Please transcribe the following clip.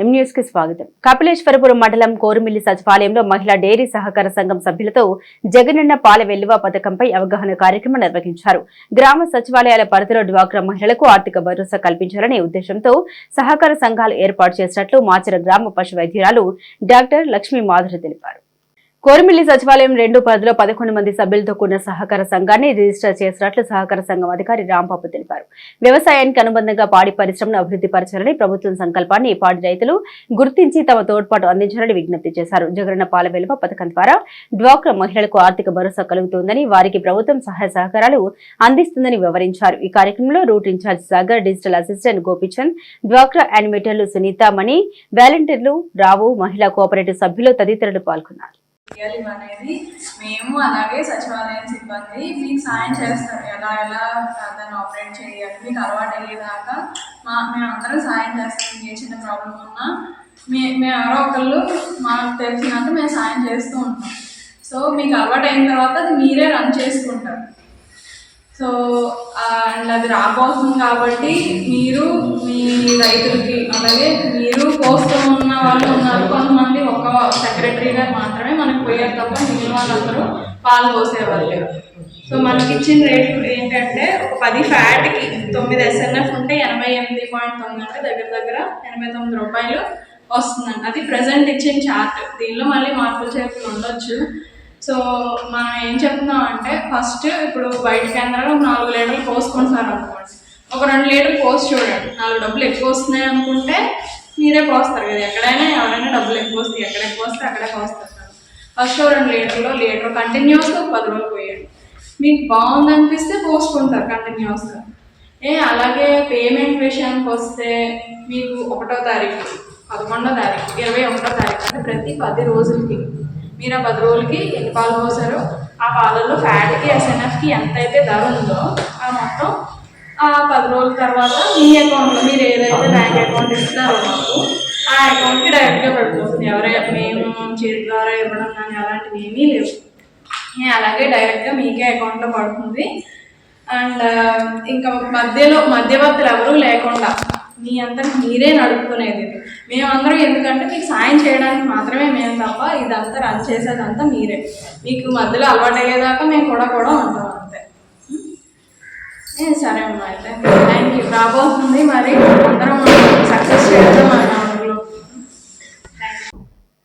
కి స్వాగతం. కపిలేశ్వరపురం మండలం కోరుమిల్లి సచివాలయంలో మహిళా డైరీ సహకార సంఘం సభ్యులతో జగనన్న పాల వెల్లువ పథకంపై అవగాహన కార్యక్రమం నిర్వహించారు. గ్రామ సచివాలయాల పరిధిలో డ్వాక్రా మహిళలకు ఆర్థిక భరోసా కల్పించాలనే ఉద్దేశంతో సహకార సంఘాలు ఏర్పాటు చేసినట్లు మాచర గ్రామ పశు వైద్యురాలు డాక్టర్ లక్ష్మీ మాధురి తెలిపారు. కోరిమిల్లి సచివాలయం రెండు పరిధిలో పదకొండు మంది సభ్యులతో కూడిన సహకార సంఘాన్ని రిజిస్టర్ చేసినట్లు సహకార సంఘం అధికారి రాంబాబు తెలిపారు. వ్యవసాయానికి అనుబంధంగా పాడి పరిశ్రమను అభివృద్ధి పరచాలని ప్రభుత్వం సంకల్పాన్ని పాడి రైతులు గుర్తించి తమ తోడ్పాటు అందించాలని విజ్ఞప్తి చేశారు. జగనన్న పాల వెలువ పథకం ద్వారా డ్వాక్రా మహిళలకు ఆర్థిక భరోసా కలుగుతుందని వారికి ప్రభుత్వం సహాయ సహకారాలు అందిస్తుందని వివరించారు. ఈ కార్యక్రమంలో route incharge Sagar digital assistant Gopichand డ్వాక్రా యానిమేటర్లు సునీతామణి వాలంటీర్లు రావు మహిళా కోఆపరేటివ్ సభ్యులు తదితరులు పాల్గొన్నారు. చేయాలి అనేది మేము అలాగే సచివాలయం సిబ్బంది మీకు సాయం చేస్తారు ఎలా ఎలా దాన్ని ఆపరేట్ చేయాలి? మీకు అలవాటు అయ్యేదాకా మా మేమందరం సాయం చేస్తాం. ఏ చిన్న ప్రాబ్లం ఉన్నా మే మేము ఎవరో ఒకళ్ళు మాకు తెలిసినంత మేము సాయం చేస్తూ ఉంటాం. సో మీకు అలవాటు అయిన తర్వాత అది మీరే రన్ చేసుకుంటారు. సో అండ్ అది రాబోతుంది కాబట్టి మీరు మీ రైతులకి అలాగే మీరు కోస్తూ ఉన్న వాళ్ళు ఉన్నారు. కొంతమంది ఒక సెక్రటరీ గారు మాత్రమే మన పోయారు తప్ప మిగిలిన వాళ్ళందరూ పాలు పోసేవాళ్ళు. సో మనకి ఇచ్చిన రేటు ఏంటంటే ఒక పది ఫ్యాట్కి తొమ్మిది ఎస్ఎన్ఎఫ్ ఉంటే ఎనభై ఎనిమిది పాయింట్ తొమ్మిది అంటే దగ్గర దగ్గర ఎనభై తొమ్మిది రూపాయలు వస్తుందండి అది ప్రజెంట్ ఇచ్చిన చార్ట్ దీనిలో మళ్ళీ మార్పులు చేర్పులు ఉండొచ్చు. సో మనం ఏం చెప్తున్నాం అంటే ఫస్ట్ ఇప్పుడు బయట కేంద్రాలు ఒక నాలుగు లీటర్లు పోసుకుంటున్నారు సార్ అనుకోండి ఒక రెండు లీటర్లు పోసి చూడండి. నాలుగు డబ్బులు ఎక్కువ వస్తున్నాయి అనుకుంటే మీరే పోస్తారు కదా. ఎక్కడైనా ఎవరైనా డబ్బులు ఎక్కువ వస్తాయి ఎక్కడ ఎక్కువ వస్తే అక్కడే పోస్తారు. ఫస్ట్ రెండు లీటర్లో లీటర్ కంటిన్యూస్గా పది రోజులు పోయండి. మీకు బాగుంది అనిపిస్తే పోసుకుంటారు కంటిన్యూస్గా ఏ అలాగే పేమెంట్ విషయానికి వస్తే మీకు ఒకటో తారీఖు పదకొండో తారీఖు ఇరవై ఒకటో తారీఖు అంటే ప్రతి పది రోజులకి. మీరు ఆ పది రోజులకి ఎన్ని పాలు పోసారో ఆ పాలల్లో ఫ్యాట్కి ఎస్ఎన్ఎఫ్కి ఎంత అయితే ధర ఉందో ఆ మొత్తం ఆ పది రోజుల తర్వాత మీ అకౌంట్లో మీరు ఏదైతే బ్యాంక్ అకౌంట్ ఇస్తారో మాకు ఆ అకౌంట్కి డైరెక్ట్గా పడిపోతుంది ఎవరే మేము చేతి ద్వారా ఇవ్వడం కానీ అలాంటివి ఏమీ లేవు. అలాగే డైరెక్ట్గా మీకే అకౌంట్లో పడుతుంది. అండ్ ఇంకా మధ్యలో మధ్యవర్తులు ఎవరూ లేకుండా మీ అంతటి మీరే నడుపుకునేది మేమందరం ఎందుకంటే మీకు సాయం చేయడానికి మాత్రమే మేము తప్ప ఇదంతా రన్ చేసేదంతా మీరే. మీకు మధ్యలో అలవాటు అయ్యేదాకా మేము కూడా కూడా ఉంటాం అంతే. సరే అమ్మా అయితే. థ్యాంక్ యూ రాబోతుంది మరి. అందరం